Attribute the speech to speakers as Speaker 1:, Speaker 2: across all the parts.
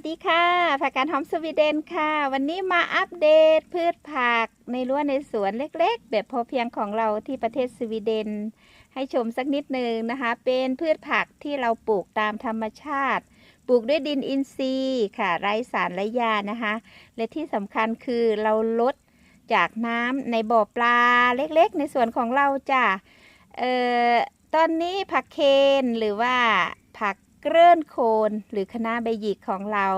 Speaker 1: วัสดีค่ะผักกาดหอมสวีเดนค่ะ วันนี้มาอัปเดตพืชผักในรั้วในสวนเล็กๆ แบบพอเพียงของเราที่ประเทศสวีเดน ให้ชมสักนิดหนึ่งนะคะ เป็นพืชผักที่เราปลูกตามธรรมชาติ ปลูกด้วยดินอินทรีย์ค่ะ ไร้สารไร้ยานะคะ และที่สำคัญคือเราลดจากน้ำในบ่อปลาเล็กๆ ในสวนของเราจ้ะเอ่อตอนนี้ผักเคนหรือว่า เกลื่อนโคนหรือคณะใบหยิกของเรา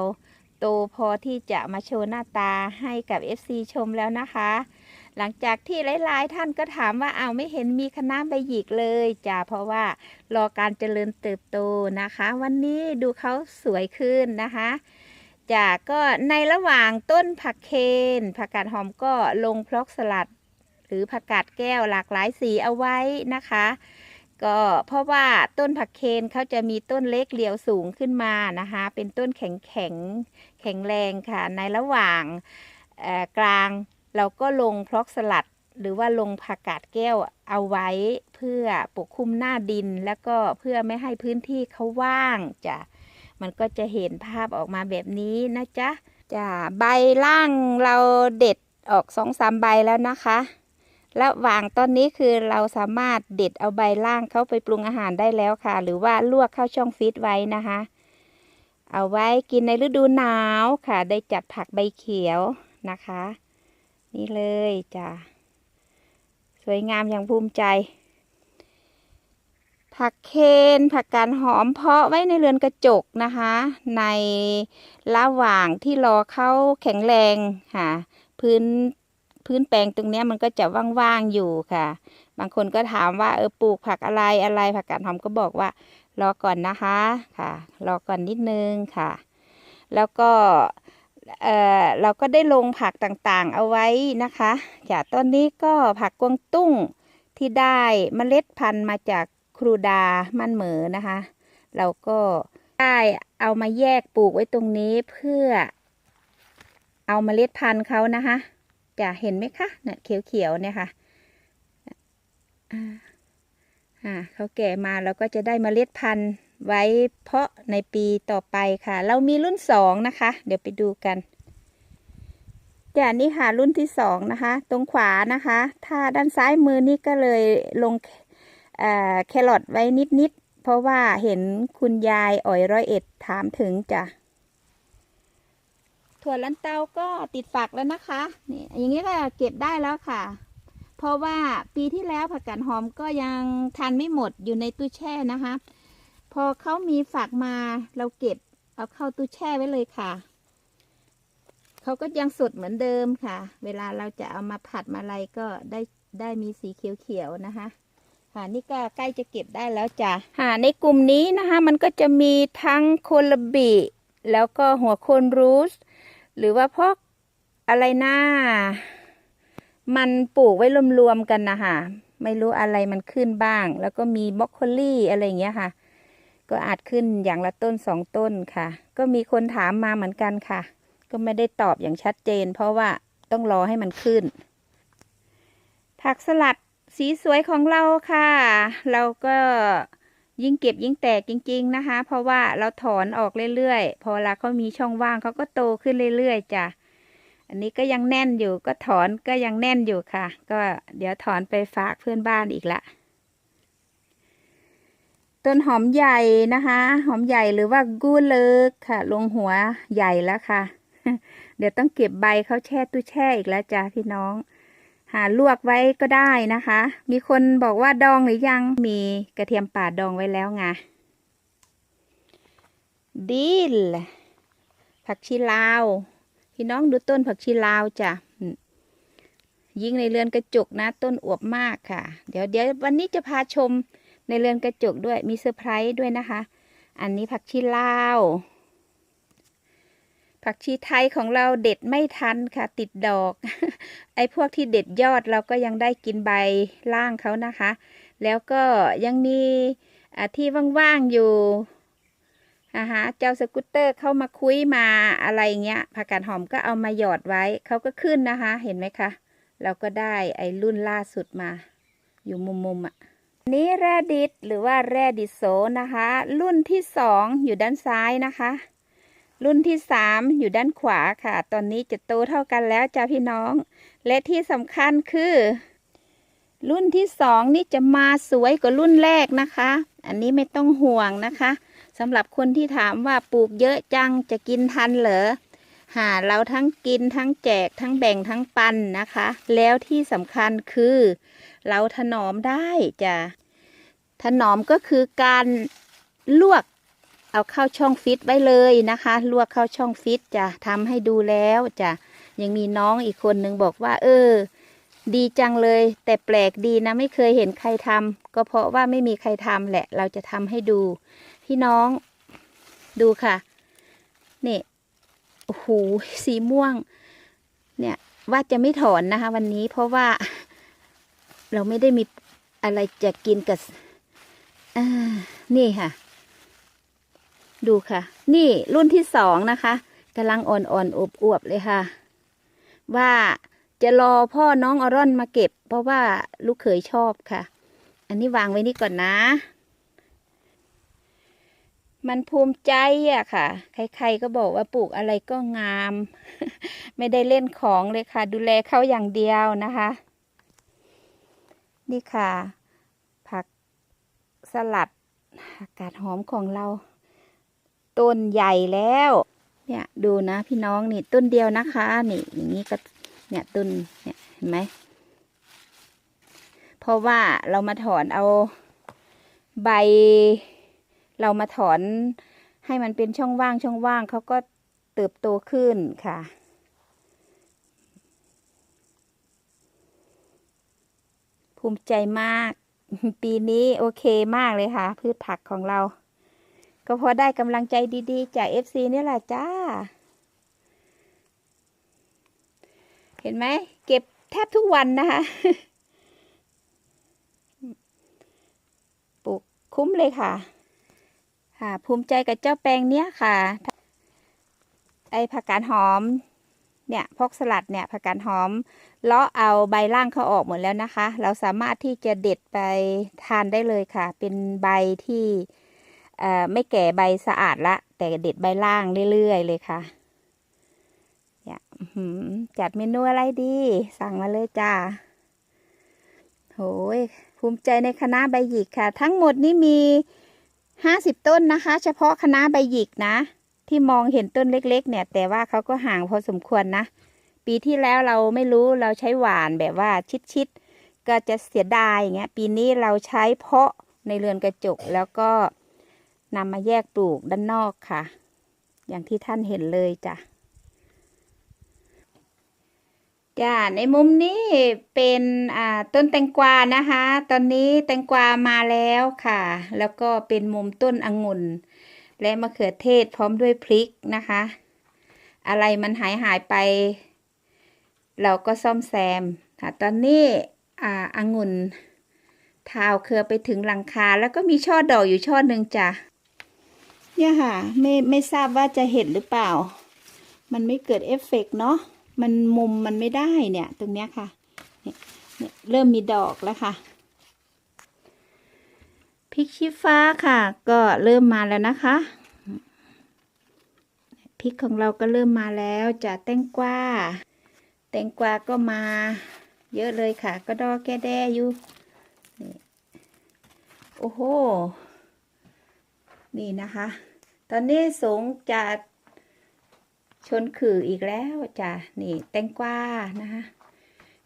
Speaker 1: โตพอที่จะมาโชว์หน้าตาให้กับ FC ชมแล้วนะคะ หลังจากที่หลายๆ ท่านก็ถามว่าเอาไม่เห็นมีคณะใบหยิกเลยจ้ะเพราะว่ารอการเจริญเติบโตนะคะ วันนี้ดูเขาสวยขึ้นนะคะจ้ะก็ในระหว่างต้นผักเคนผักกาดหอมก็ลงพล็อกสลัด หรือผักกาดแก้วหลากหลายสีเอาไว้นะคะ ก็เพราะว่าต้นผักเคนเขาจะมีต้นเล็กเรียวสูงขึ้นมานะคะ เป็นต้นแข็งแข็งแข็งแรงค่ะ ในระหว่างกลางเราก็ลงพลอกสลัด หรือว่าลงผักกาดแก้วเอาไว้เพื่อปกคลุมหน้าดิน แล้วก็เพื่อไม่ให้พื้นที่เขาว่างจ้ะมันก็จะเห็นภาพออกมาแบบนี้นะจ๊ะจ้ะใบล่างเราเด็ดออกสองสามใบแล้วนะคะ ระหว่างต้นนี้คือเราสามารถเด็ดเอาใบล่างเข้าไปปรุงอาหารได้แล้วค่ะ หรือว่าลวกเข้าช่องฟิตไว้นะคะ เอาไว้กินในฤดูหนาวค่ะ ได้จัดผักใบเขียวนะคะ นี่เลยจ้ะสวยงามอย่างภูมิใจ ผักเคนผักกาดหอมเพาะไว้ในเรือนกระจกนะคะ ในระหว่างที่รอเข้าแข็งแรงค่ะ พื้น พื้นแปลงตรงนี้มันก็จะว่างๆอยู่ค่ะ บางคนก็ถามว่าเออปลูกผักอะไรอะไรผักกาดหอมก็บอกว่ารอก่อนนะคะค่ะ รอก่อนนิดนึงค่ะ แล้วก็เออเราก็ได้ลงผักต่างๆ เอาไว้นะคะจากต้นนี้ก็ผักกวางตุ้งที่ได้เมล็ดพันธุ์มาจากครูดามันเหมอนะคะ เราก็ได้เอามาแยกปลูกไว้ตรงนี้เพื่อเอาเมล็ดพันธุ์เขานะคะ จะเห็นไหมคะเนี่ยเขียวๆเนี่ยค่ะอ่าอ่าเขาแก่มาเราก็จะได้เมล็ดพันธุ์ไว้เพาะในปีต่อไปค่ะ เรามีรุ่นสองนะคะ เดี๋ยวไปดูกันจ้ะนี่ค่ะรุ่นที่สองนะคะ ตรงขวานะคะ ถ้าด้านซ้ายมือนี่ก็เลยลงแครอทไว้นิดๆเพราะว่าเห็นคุณยายอ๋อยร้อยเอ็ดถามถึงจ้ะ ถั่วลันเตาก็ติดฝักแล้วนะคะ นี่อย่างนี้ก็เก็บได้แล้วค่ะ เพราะว่าปีที่แล้วผักกาดหอมก็ยังทานไม่หมดอยู่ในตู้แช่นะคะ พอเขามีฝักมาเราเก็บเอาเข้าตู้แช่ไว้เลยค่ะ เขาก็ยังสดเหมือนเดิมค่ะ เวลาเราจะเอามาผัดมาอะไรก็ได้ได้มีสีเขียวๆนะคะค่ะนี่ก็ใกล้จะเก็บได้แล้วจ้ะค่ะในกลุ่มนี้นะคะ มันก็จะมีทั้งโคลบิแล้วก็หัวโคนรูส หรือว่าพวกอะไรนะมันปลูกไว้รวมๆกันนะคะไม่รู้อะไรมันขึ้นบ้าง แล้วก็มีบรอกโคลี่อะไรอย่างเงี้ยค่ะ ก็อาจขึ้นอย่างละต้นสองต้นค่ะ ก็มีคนถามมาเหมือนกันค่ะ ก็ไม่ได้ตอบอย่างชัดเจน เพราะว่าต้องรอให้มันขึ้น ผักสลัดสีสวยของเราค่ะ เราก็ ยิ่งเก็บยิ่งแตกจริง ๆนะคะ เพราะว่าเราถอนออกเรื่อยๆ พอลาเขามีช่องว่างเขาก็โตขึ้นเรื่อยๆจ้ะ อันนี้ก็ยังแน่นอยู่ก็ถอนก็ยังแน่นอยู่ค่ะ ก็เดี๋ยวถอนไปฝากเพื่อนบ้านอีกละต้นหอมใหญ่นะคะ หอมใหญ่หรือว่ากู้เลิกค่ะ ลงหัวใหญ่แล้วค่ะ เดี๋ยวต้องเก็บใบเขาแช่ตู้แช่อีกแล้วจ้ะพี่น้อง หาลวกไว้ก็ได้นะคะ มีคนบอกว่าดองหรือยังมีกระเทียมป่าดองไว้แล้วไงดิลผักชีลาว พี่น้องดูต้นผักชีลาวจ้ะยิ่งในเรือนกระจกนะ ต้นอวบมากค่ะ เดี๋ยวเดี๋ยววันนี้จะพาชมในเรือนกระจกด้วยมีเซอร์ไพรส์ด้วยนะคะ อันนี้ผักชีลาว ผักชีไทยของเราเด็ดไม่ทันค่ะ ติดดอก ไอ้พวกที่เด็ดยอดเราก็ยังได้กินใบล่างเขานะคะ แล้วก็ยังมีที่ว่างๆอยู่นะคะเจ้าสกูตเตอร์เข้ามาคุยมาอะไรเงี้ยผักกาดหอมก็เอามาหยอดไว้เขาก็ขึ้นนะคะ เห็นไหมคะ เราก็ได้ไอ้รุ่นล่าสุดมา อยู่มุมๆอะนี่แรดิตหรือว่าแรดิโซนะคะ รุ่นที่สองอยู่ด้านซ้ายนะคะ รุ่นที่สามอยู่ด้านขวาค่ะ ตอนนี้จะโตเท่ากันแล้วจ้าพี่น้อง และที่สำคัญคือ รุ่นที่สองนี่จะมาสวยกว่ารุ่นแรกนะคะ อันนี้ไม่ต้องห่วงนะคะสำหรับคนที่ถามว่าปลูกเยอะจังจะกินทันเหรอหาเราทั้งกินทั้งแจกทั้งแบ่งทั้งปันนะคะ แล้วที่สำคัญคือ เราถนอมได้จ้ะถนอมก็คือการลวก เอาเข้าช่องฟิตไว้เลยนะคะ ลวกเข้าช่องฟิตจะทำให้ดูแล้วจะยังมีน้องอีกคนนึงบอกว่า เออ ดีจังเลย แต่แปลกดีนะไม่เคยเห็นใครทำก็เพราะว่าไม่มีใครทำแหละ เราจะทำให้ดู พี่น้องดูค่ะนี่โอ้โหสีม่วง เนี่ยว่าจะไม่ถอนนะคะ วันนี้เพราะว่าเราไม่ได้มีอะไรจะกินกับนี่ค่ะ ดูค่ะ นี่รุ่นที่สองนะคะกำลังอ่อนๆอวบๆเลยค่ะ ว่าจะรอพ่อน้องอรอนมาเก็บ เพราะว่าลูกเขยชอบค่ะ อันนี้วางไว้นี่ก่อนนะ มันภูมิใจอะค่ะ ใครๆก็บอกว่าปลูกอะไรก็งาม ไม่ได้เล่นของเลยค่ะ ดูแลเขาอย่างเดียวนะคะ นี่ค่ะ ผักสลัดอากาศหอมของเรา ต้นใหญ่แล้ว เนี่ยดูนะพี่น้องนี่ต้นเดียวนะคะ นี่อย่างนี้ก็เนี่ยต้นเนี่ยเห็นไหมเพราะว่าเรามาถอนเอาใบ เรามาถอนให้มันเป็นช่องว่างช่องว่างเขาก็เติบโตขึ้นค่ะ ภูมิใจมาก ปีนี้โอเคมากเลยค่ะ พืชผักของเรา ก็พอได้กำลังใจดีๆ จาก FC นี่แหละจ้า เห็นไหม เก็บแทบทุกวันนะคะปลูกคุ้มเลยค่ะ ค่ะ ภูมิใจกับเจ้าแปลงเนี้ยค่ะ ไอผักกาดหอม เนี่ยพกสลัดเนี่ยผักกาดหอมเลาะเอาใบล่างเขาออกหมดแล้วนะคะ เราสามารถที่จะเด็ดไปทานได้เลยค่ะ เป็นใบที่ ไม่แก่ใบสะอาดละ แต่เด็ดใบล่างเรื่อยๆเลยค่ะเนี่ยอื้อหือจัดเมนูอะไรดี สั่งมาเลยจ้าโหยภูมิใจในคณะใบหยิกค่ะ ทั้งหมดนี่มีห้าสิบต้นนะคะ เฉพาะคณะใบหยิกนะ ที่มองเห็นต้นเล็ก ๆ เนี่ย แต่ว่าเขาก็ห่างพอสมควรนะ ปีที่แล้วเราไม่รู้เราใช้หวานแบบว่าชิดๆก็จะเสียดายอย่างเงี้ย ปีนี้เราใช้เพาะในเรือนกระจกแล้วก็ นำมาแยกปลูกด้านนอกค่ะ อย่างที่ท่านเห็นเลยจ้ะจ้าในมุมนี้เป็นอ่าต้นแตงกวานะคะ ตอนนี้แตงกวามาแล้วค่ะ แล้วก็เป็นมุมต้นองุ่น และมะเขือเทศพร้อมด้วยพริกนะคะ อะไรมันหายหายไป เราก็ซ่อมแซมค่ะตอนนี้อ่าองุ่นทาวเครือไปถึงหลังคา แล้วก็มีช่อดอกอยู่ช่อหนึ่งจ้ะ เนี่ยค่ะ ไม่ไม่ทราบว่าจะเห็นหรือเปล่า มันไม่เกิดเอฟเฟกต์เนาะมันมุมมันไม่ได้เนี่ย ตรงเนี้ยค่ะเนี่ยเริ่มมีดอกแล้วค่ะพริกชี้ฟ้าค่ะ ก็เริ่มมาแล้วนะคะพริกของเราก็เริ่มมาแล้วจะแตงกวาแตงกวาก็มา เยอะเลยค่ะ ก็ดอกแก้แด้อยู่โอ้โห นี่นะคะ ตอนนี้สงจะชนขื่ออีกแล้วจ้ะนี่แตงกวานะคะ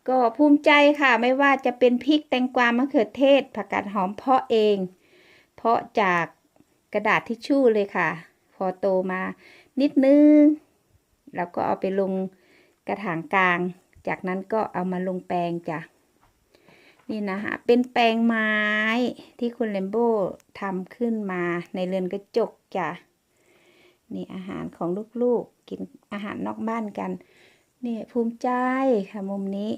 Speaker 1: ก็ภูมิใจค่ะไม่ว่าจะเป็นพริกแตงกวามะเขือเทศผักกาดหอมเพาะเอง เพาะจากกระดาษทิชชู่เลยค่ะ พอโตมานิดนึง แล้วก็เอาไปลงกระถางกลาง จากนั้นก็เอามาลงแปลงจ้ะ นี่นะคะเป็นแปลงไม้ที่คุณเลมโบ้ทำขึ้นมาในเรือนกระจกจ้ะนี่อาหารของลูกๆกินอาหารนอกบ้านกันนี่ภูมิใจค่ะมุมนี้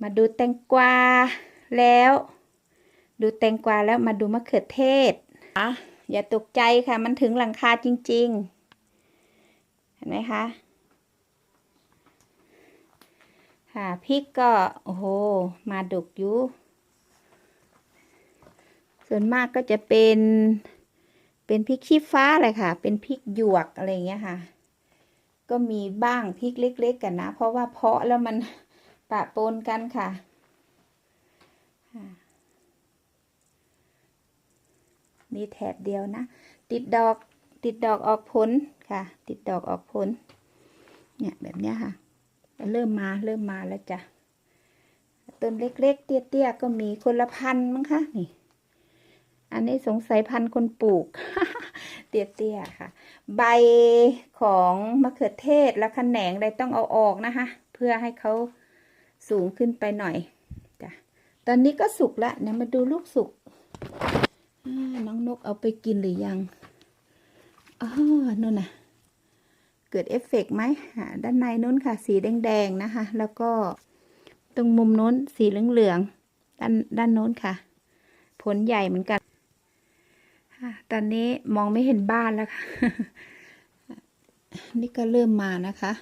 Speaker 1: มาดูแตงกวาแล้ว ดูแตงกวาแล้วมาดูมะเขือเทศอะอย่าตกใจค่ะมันถึงหลังคาจริง ๆ เห็นไหมคะ ค่ะพริกก็โอ้โหมาดุกอยู่ ส่วนมากก็จะเป็นเป็นพริกชี้ฟ้าเลยค่ะ เป็นพริกหยวกอะไรเงี้ยค่ะ ก็มีบ้างพริกเล็ก ๆ กันนะ เพราะว่าเพาะแล้วมันปะปนกันค่ะค่ะนี่แถบเดียวนะ ติดดอกติดดอกออกผลค่ะ ติดดอกออกผลเนี่ยแบบเนี้ยค่ะ เริ่มมาเริ่มมาแล้วจ้ะต้นเล็กๆ เตี้ยๆก็มีคนละพันมั้งคะนี่ อันนี้สงสัยพันคนปลูก เตี้ยๆค่ะ ใบของมะเขือเทศและแขนงอะไรต้องเอาออกนะคะ เพื่อให้เขาสูงขึ้นไปหน่อยจ้ะตอนนี้ก็สุกแล้วเนี่ยมาดูลูกสุกน้องนกเอาไปกินหรือยังอ๋อนู่นน่ะ เกิดเอฟเฟกต์ไหมด้านในนู้นค่ะ สีแดงๆนะคะ แล้วก็ตรงมุมนู้นสีเหลืองๆด้านด้านโน้นค่ะ ผลใหญ่เหมือนกันตอนนี้มองไม่เห็นบ้านแล้วค่ะ นี่ก็เริ่มมานะคะ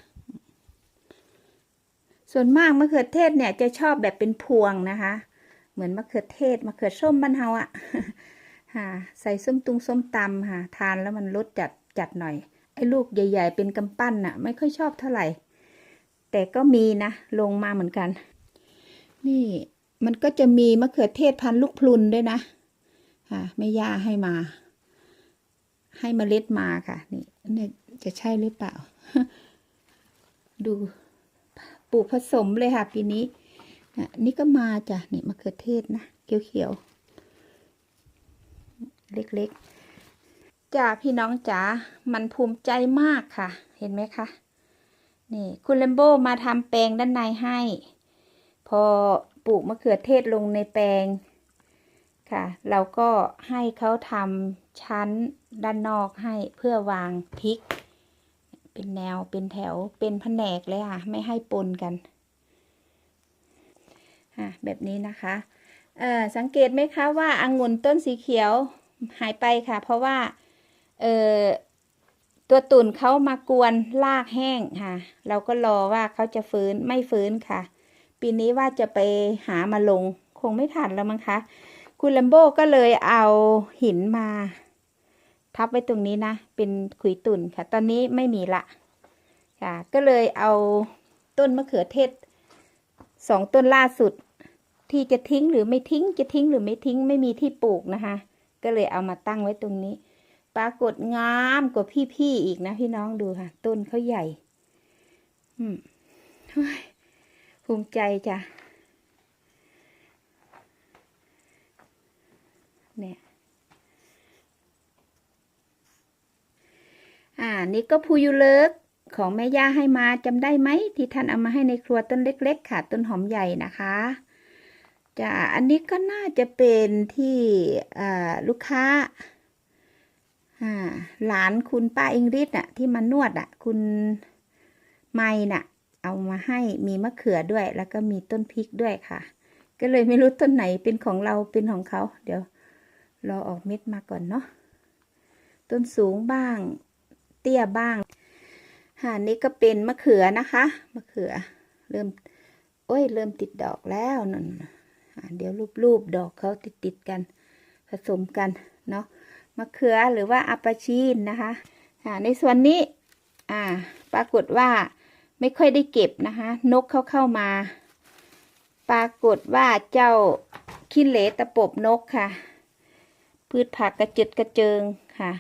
Speaker 1: ส่วนมากมะเขือเทศเนี่ยจะชอบแบบเป็นพวงนะคะ เหมือนมะเขือเทศมะเขือส้มบ้านเฮาอะ่ะใส่ส้มตุงส้มตำค่ะ ทานแล้วมันรสจัดจัดหน่อย อ้ลูกใหญ่ ๆ เป็นกำปั้นน่ะ ไม่ค่อยชอบเท่าไหร่ แต่ก็มีนะลงมาเหมือนกัน นี่มันก็จะมีมะเขือเทศพันลูกพลุนด้วยนะค่ะแม่ย่าให้มา ให้เมล็ดมาค่ะ นี่นี่จะใช่หรือเปล่า ดูปลูกผสมเลยค่ะ ปีนี้อะนี่ก็มาจ้ะนี่มะเขือเทศนะเขียวๆเล็กๆ จ้าพี่น้องจ๋า มันภูมิใจมากค่ะ เห็นไหมคะ นี่คุณเลมโบมาทำแปลงด้านในให้ พอปลูกมะเขือเทศลงในแปลงค่ะ เราก็ให้เขาทำชั้นด้านนอกให้เพื่อวางพริก เป็นแนวเป็นแถวเป็นแผนกเลยค่ะ ไม่ให้ปนกันอะแบบนี้นะคะเอ่อสังเกตไหมคะว่าอางุ่นต้นสีเขียวหายไปค่ะ เพราะว่า เอ่อตัวตุ่นเขามากวนลากแห้งค่ะ เราก็รอว่าเขาจะฟื้นไม่ฟื้นค่ะ ปีนี้ว่าจะไปหามาลง คงไม่ทันแล้วมั้งคะคุณลัมโบก็เลยเอาหินมา ทับไว้ตรงนี้นะ เป็นขุยตุ่นค่ะ ตอนนี้ไม่มีละค่ะ ก็เลยเอาต้นมะเขือเทศสองต้นล่าสุด ที่จะทิ้งหรือไม่ทิ้งจะทิ้งหรือไม่ทิ้งไม่มีที่ปลูกนะคะ ก็เลยเอามาตั้งไว้ตรงนี้ ปรากฏงามกว่าพี่ๆอีกนะพี่น้องดูค่ะ ต้นเขาใหญ่ อืมภูมิใจจ้ะ เนี่ย อ่า นี่ก็พูยูเลิกของแม่ย่าให้มาจำได้ไหมที่ท่านเอามาให้ในครัวต้นเล็ก ๆ ค่ะ ต้นหอมใหญ่นะคะจะอันนี้ก็น่าจะเป็นที่ลูกค้า อ่าหลานคุณป้าอิงริดอะที่มานวดอะคุณไม่น่ะ เอามาให้มีมะเขือด้วย แล้วก็มีต้นพริกด้วยค่ะ ก็เลยไม่รู้ต้นไหนเป็นของเราเป็นของเขา เดี๋ยวรอออกเม็ดมาก่อนเนาะต้นสูงบ้าง เตี้ยบ้างหานี่ก็เป็นมะเขือนะคะมะเขือ เริ่มโอ้ยเริ่มติดดอกแล้วนั่นเดี๋ยวรูปๆดอกเขาติดติดๆกัน ผสมกันเนาะ มะเขือหรือว่าอาปาชีนนะคะอ่าในส่วนนี้ปรากฏว่าไม่ค่อยได้เก็บนะคะ นกเขาเข้ามา ปรากฏว่าเจ้าขี้เหลตะปบนกค่ะ พืชผักกระจุดกระเจิงค่ะ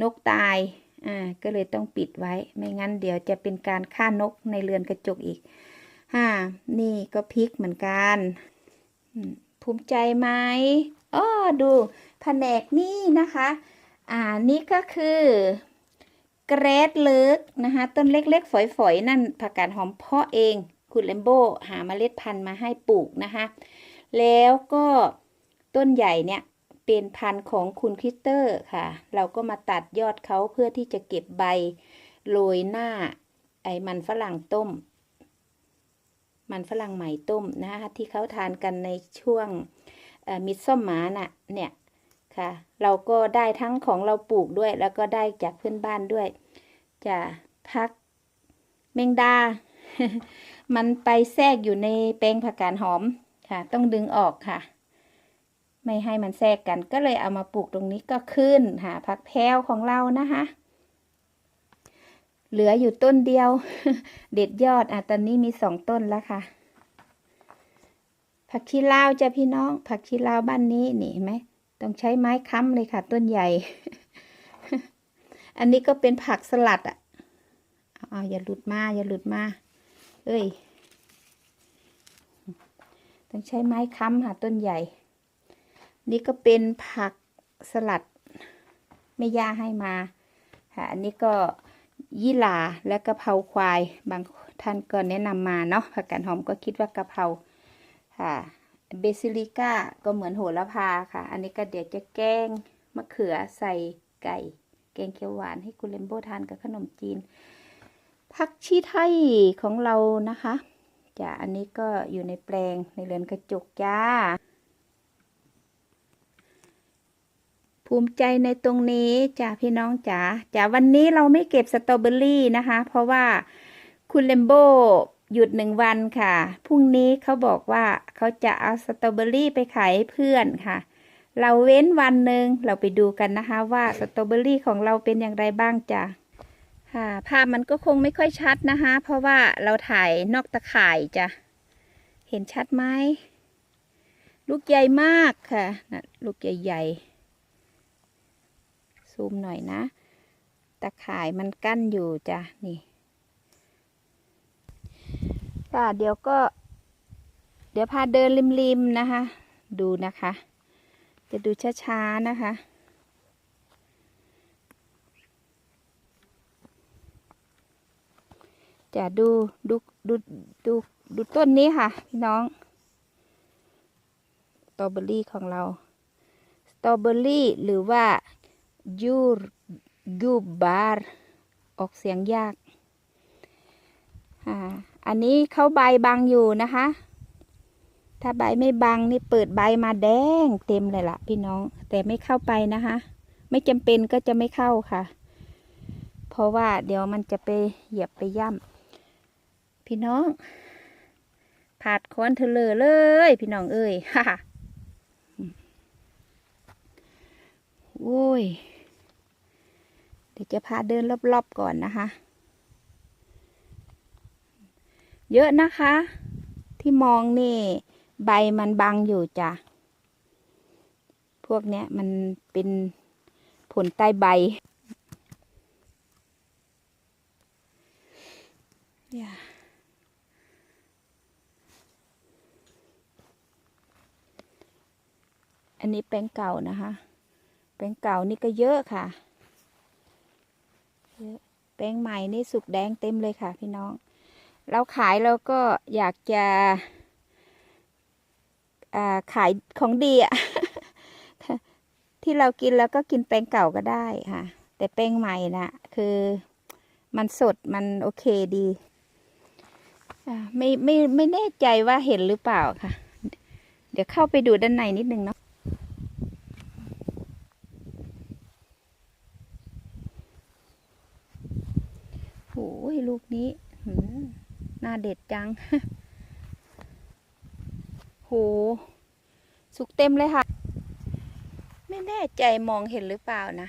Speaker 1: นกตายอ่าก็เลยต้องปิดไว้ ไม่งั้นเดี๋ยวจะเป็นการฆ่านกในเรือนกระจกอีกฮ่านี่ก็พริกเหมือนกัน ภูมิใจไหม อ้อดูแผนกนี่นะคะอ่านี่ก็คือเกรดเลิกนะคะต้นเล็กๆ ฝอยๆ นั่นผักกาดหอมเพาะเองคุณเลมโบหาเมล็ดพันธุ์มาให้ปลูกนะคะแล้วก็ต้นใหญ่เนี่ยเป็นพันธุ์ของคุณคริสเตอร์ค่ะ เราก็มาตัดยอดเขาเพื่อที่จะเก็บใบโรยหน้า ไอ้มันฝรั่งต้ม มันฝรั่งใหม่ต้มนะคะที่เขาทานกันในช่วง มิดส้มหมาน่ะ เนี่ยค่ะ เราก็ได้ทั้งของเราปลูกด้วย แล้วก็ได้จากเพื่อนบ้านด้วย จะพักแมงดา มันไปแทรกอยู่ในแปลงผักกาดหอมค่ะ ต้องดึงออกค่ะ ไม่ให้มันแทรกกัน ก็เลยเอามาปลูกตรงนี้ก็ขึ้นหาผักแพรวของเรานะคะเหลืออยู่ต้นเดียว เด็ดยอดอะตอนนี้มีสองต้นแล้วค่ะ ผักชีลาวจ้ะพี่น้อง ผักชีลาวบ้านนี้นี่เห็นไหมต้องใช้ไม้ค้ำเลยค่ะ ต้นใหญ่ อันนี้ก็เป็นผักสลัดอะเอาออย่าหลุดมาอย่าหลุดมา เอ้ย ต้องใช้ไม้ค้ำค่ะต้นใหญ่ นี่ก็เป็นผักสลัดไม่ย่าให้มาค่ะอันนี้ก็ยี่หร่าและกะเพราควาย บางท่านก็แนะนำมาเนาะผักกาดหอมก็คิดว่ากะเพรา ค่ะเบซิลิก้าก็เหมือนโหระพาค่ะ อันนี้ก็เดี๋ยวจะแกงมะเขือใส่ไก่ แกงเขียวหวานให้คุณเลมโบทานกับขนมจีน ผักชีไทยของเรานะคะจ้ะอันนี้ก็อยู่ในแปลงในเรือนกระจกจ้า ภูมิใจในตรงนี้จ้าพี่น้องจ๋าจ้าวันนี้เราไม่เก็บสตรอเบอรี่นะคะ เพราะว่าคุณเลมโบ หยุดหนึ่งวันค่ะ พรุ่งนี้เขาบอกว่าเขาจะเอาสตรอเบอรี่ไปขายให้เพื่อนค่ะ เราเว้นวันหนึ่งเราไปดูกันนะคะ ว่าสตรอเบอรี่ของเราเป็นอย่างไรบ้างจ้ะค่ะ ภาพมันก็คงไม่ค่อยชัดนะคะ เพราะว่าเราถ่ายนอกตะข่ายจ้ะ เห็นชัดไหม ลูกใหญ่มากค่ะนะลูกใหญ่ๆ ซูมหน่อยนะ ตะข่ายมันกั้นอยู่จ้ะ นี่ ค่ะเดี๋ยวก็ เดี๋ยวพาเดินริมๆนะคะ ดูนะคะ จะดูช้าๆนะคะจะดูดูดูดูดูต้นนี้ค่ะ พี่น้องสตรอเบอรี่ของเราสตรอเบอรี่หรือว่ายูยูบาร์ออกเสียงยาก อ่า อันนี้เขาใบบังอยู่นะคะ ถ้าใบไม่บังนี่เปิดใบมาแดงเต็มเลยล่ะ พี่น้อง แต่ไม่เข้าไปนะคะ ไม่จำเป็นก็จะไม่เข้าค่ะ เพราะว่าเดี๋ยวมันจะไปเหยียบไปย่ำพี่น้องผาดค้อนเธอเลยเลย พี่น้องเอ้ยฮ่าโอ้ย เดี๋ยวจะพาเดินรอบๆก่อนนะคะ เยอะนะคะ ที่มองนี่ ใบมันบังอยู่จ้ะ พวกเนี้ยมันเป็นผลใต้ใบอย่าอันนี้แปลงเก่านะคะ แปลงเก่านี่ก็เยอะค่ะเยอะแปลงใหม่นี่สุกแดงเต็มเลยค่ะพี่น้อง เราขายเราก็อยากจะาขายของดีอะที่เรากินแล้วก็กินแปลงเก่าก็ได้ค่ะ แต่แปลงใหม่นะคือมันสดมันโอเคดีไม่ไม่ไม่แน่ใจว่าเห็นหรือเปล่าค่ะ เดี๋ยวเข้าไปดูด้านในนิดนึงเนาะโอ้ยลูกนี้ หน่าเด็ดจัง โห สุกเต็มเลยค่ะ ไม่แน่ใจมองเห็นหรือเปล่านะ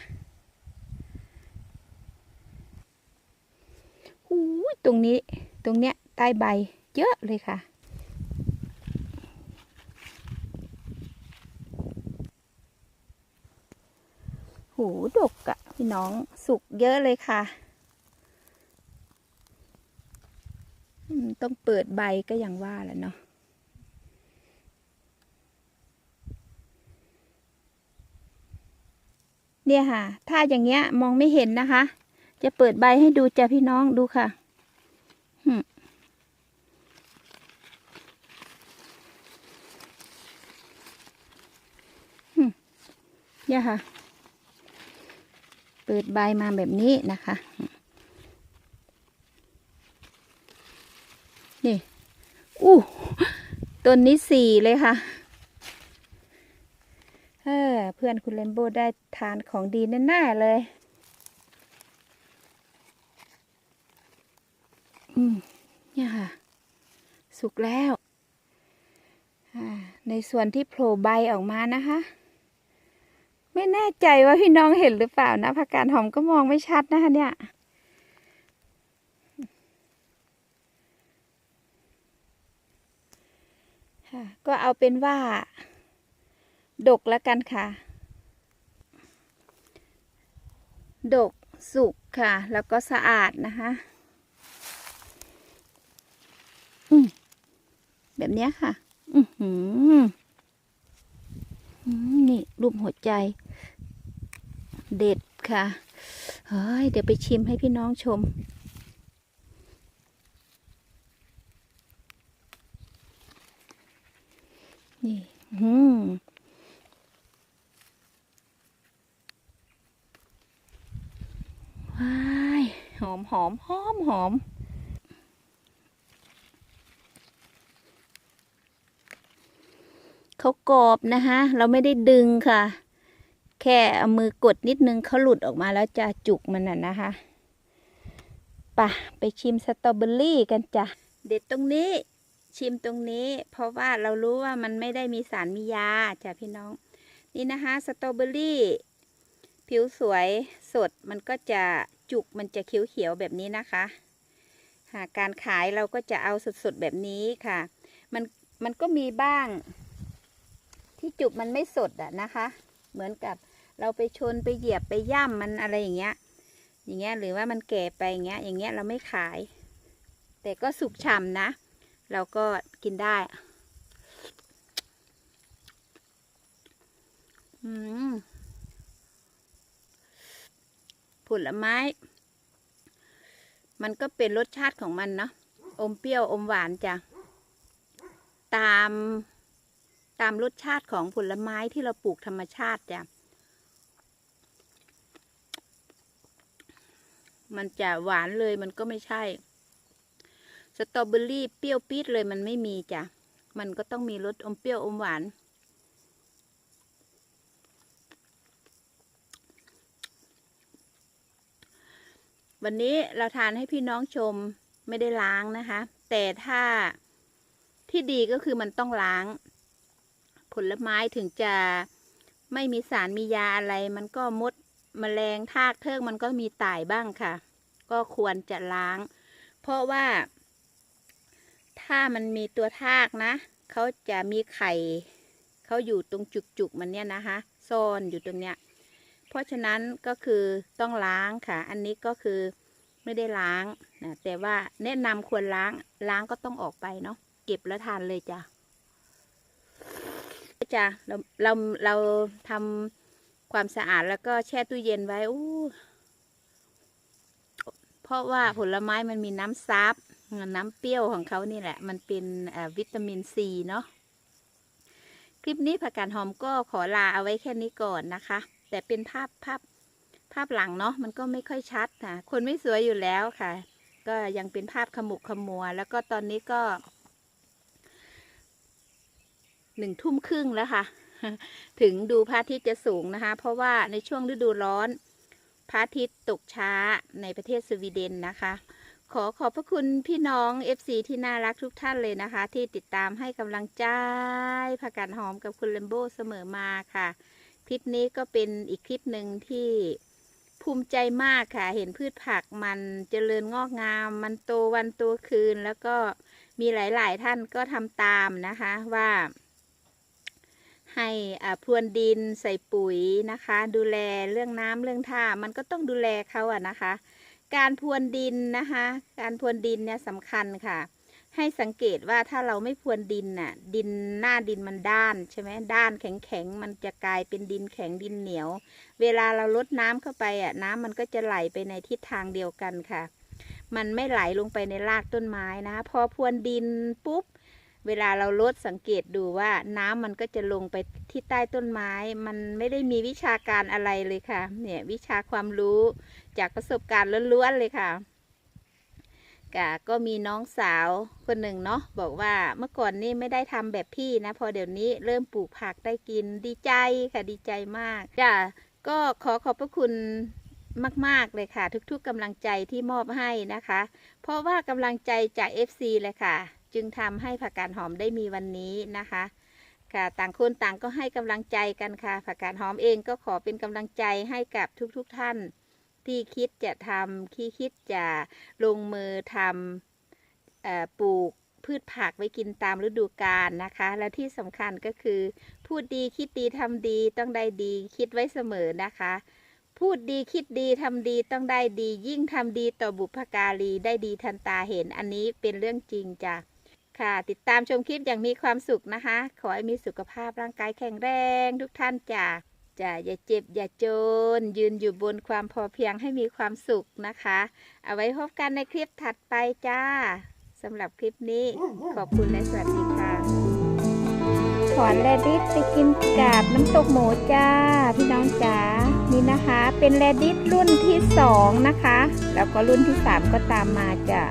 Speaker 1: หูตรงนี้ ตรงเนี้ยใต้ใบเยอะเลยค่ะหูดกอะพี่น้องสุกเยอะเลยค่ะอืม ต้องเปิดใบก็ยังว่าแหละเนาะเนี่ยค่ะ ถ้าอย่างเงี้ยมองไม่เห็นนะคะ จะเปิดใบให้ดูจ้ะพี่น้องดูค่ะหึหึเนี่ยค่ะ เปิดใบมาแบบนี้นะคะ นี่อู้ต้นนี้สี่เลยค่ะ เออ เพื่อนคุณเลนโบได้ทานของดีแน่ๆเลย อืม เนี่ยค่ะ สุกแล้ว ในส่วนที่โผล่ใบออกมานะคะ ไม่แน่ใจว่าพี่น้องเห็นหรือเปล่านะผักกาดหอมก็มองไม่ชัดนะคะเนี่ย ค่ะ ก็เอาเป็นว่า ดกแล้วกันค่ะ ดกสุกค่ะ แล้วก็สะอาดนะคะแบบนี้ค่ะ อือหือนี่รูปหัวใจ เด็ดค่ะ เฮ้ย เดี๋ยวไปชิมให้พี่น้องชม นี่อืมว้ายหอมหอมหอมหอมเขากรอบนะคะ เราไม่ได้ดึงค่ะ แค่เอามือกดนิดนึงเขาหลุดออกมาแล้วจะจุกมันน่ะนะคะไป่ะไปชิมสตรอเบอรี่กันจ้ะ เด็ดตรงนี้ ชิมตรงนี้ เพราะว่าเรารู้ว่ามันไม่ได้มีสารมียาจ้ะพี่น้อง นี่นะคะสตรอเบอรี่ ผิวสวยสดมันก็จะจุกมันจะเขียวๆแบบนี้นะคะหากการขายเราก็จะเอาสดๆแบบนี้ค่ะ มันมันก็มีบ้าง ที่จุกมันไม่สดอะนะคะ เหมือนกับเราไปชนไปเหยียบไปย่ำมันอะไรอย่างเงี้ย อย่างเงี้ยหรือว่ามันแก่ไปอย่างเงี้ย อย่างเงี้ยเราไม่ขาย แต่ก็สุกฉ่ำนะ เราก็กินได้ผลไม้ มันก็เป็นรสชาติของมันเนาะ อมเปรี้ยวอมหวานจ้ะ ตามตามรสชาติของผลไม้ที่เราปลูกธรรมชาติจ้ะ มันจะหวานเลยมันก็ไม่ใช่ สตรอเบอรี่เปรี้ยวปี๊ดเลยมันไม่มีจ้ะ มันก็ต้องมีรสอมเปรี้ยวอมหวาน วันนี้เราทานให้พี่น้องชมไม่ได้ล้างนะคะ แต่ถ้าที่ดีก็คือมันต้องล้าง ผลไม้ถึงจะไม่มีสารมียาอะไรมันก็มดมแมลงทากเทิกมันก็มีตายบ้างค่ะ ก็ควรจะล้าง เพราะว่า ถ้ามันมีตัวทากนะเขาจะมีไข่เขาอยู่ตรงจุกๆมันเนี่ยนะคะซ่อนอยู่ตรงเนี้ย เพราะฉะนั้นก็คือต้องล้างค่ะ อันนี้ก็คือไม่ได้ล้างนะแต่ว่าแนะนำควรล้างล้างก็ต้องออกไปเนาะเก็บแล้วทานเลยจ้ะจ้ะเราเราเราทำความสะอาดแล้วก็แช่ตู้เย็นไว้อู้เพราะว่าผลไม้มันมีน้ำซับ น้ำเปรี้ยวของเขานี่แหละ มันเป็นวิตามินซีเนาะคลิปนี้ผักกาดหอมก็ขอลาเอาไว้แค่นี้ก่อนนะคะ แต่เป็นภาพภาพภาพหลังเนาะมันก็ไม่ค่อยชัดค่ะคนไม่สวยอยู่แล้วค่ะ ก็ยังเป็นภาพขมุกขมัว แล้วก็ตอนนี้ก็หนึ่งทุ่มครึ่งแล้วค่ะ ถึงดูพระอาทิตย์จะสูงนะคะ เพราะว่าในช่วงฤดูร้อนพระอาทิตย์ตกช้าในประเทศสวีเดนนะคะ ขอขอบพระคุณพี่น้อง FC ที่น่ารักทุกท่านเลยนะคะ ที่ติดตามให้กำลังใจผักกาดหอมกับคุณเลมโบเสมอมาค่ะ คลิปนี้ก็เป็นอีกคลิปหนึ่งที่ภูมิใจมากค่ะ เห็นพืชผักมันเจริญงอกงาม มันโตวันโตคืน แล้วก็มีหลาย ๆ ท่านก็ทำตามนะคะว่า ให้พรวนดินใส่ปุ๋ยนะคะ ดูแลเรื่องน้ำเรื่องท่ามันก็ต้องดูแลเขาอะนะคะ การพรวนดินนะคะ การพรวนดินเนี่ยสำคัญค่ะ ให้สังเกตว่าถ้าเราไม่พรวนดินน่ะ ดินหน้าดินมันด้านใช่ไหมด้านแข็งแข็งๆมันจะกลายเป็นดินแข็งดินเหนียว เวลาเราลดน้ำเข้าไปอะน้ำมันก็จะไหลไปในทิศทางเดียวกันค่ะ มันไม่ไหลลงไปในรากต้นไม้นะ พอพรวนดินปุ๊บ เวลาเราลดสังเกตดูว่าน้ำมันก็จะลงไปที่ใต้ต้นไม้ มันไม่ได้มีวิชาการอะไรเลยค่ะ เนี่ยวิชาความรู้จากประสบการณ์ล้วนๆเลยค่ะกะก็มีน้องสาวคนหนึ่งเนาะบอกว่าเมื่อก่อนนี่ไม่ได้ทำแบบพี่นะ พอเดี๋ยวนี้เริ่มปลูกผักได้กินดีใจค่ะดีใจมากจ้ะก็ขอขอบพระคุณมาก ๆ เลยค่ะ ทุกๆกำลังใจที่มอบให้นะคะ เพราะว่ากำลังใจจาก FC เลยค่ะ จึงทำให้ผักกาดหอมได้มีวันนี้นะคะ ค่ะต่างคนต่างก็ให้กำลังใจกันค่ะผักกาดหอมเองก็ขอเป็นกำลังใจให้กับทุกๆทท่าน ที่คิดจะทำที่คิดจะลงมือทำปลูกพืชผักไว้กินตามฤดูกาลนะคะ และที่สำคัญก็คือ พูดดีคิดดีทำดีต้องได้ดีคิดไว้เสมอนะคะ พูดดีคิดดีทำดีต้องได้ดี ยิ่งทำดีต่อบุพการีได้ดีทันตาเห็นอันนี้เป็นเรื่องจริงจ้ะ ค่ะ ติดตามชมคลิปอย่างมีความสุขนะคะ ขอให้มีสุขภาพร่างกายแข็งแรงทุกท่านจ้ะจะอย่าเจ็บอย่าจน ยืนอยู่บนความพอเพียงให้มีความสุขนะคะ เอาไว้พบกันในคลิปถัดไปจ้าสำหรับคลิปนี้ขอบคุณและสวัสดีค่ะถอนแรดิสไปกินกาบน้ำตกหมูจ้า พี่น้องจ๋านี่นะคะ เป็นแรดิสรุ่นที่สองนะคะ แล้วก็รุ่นที่สามก็ตามมาจ้ะ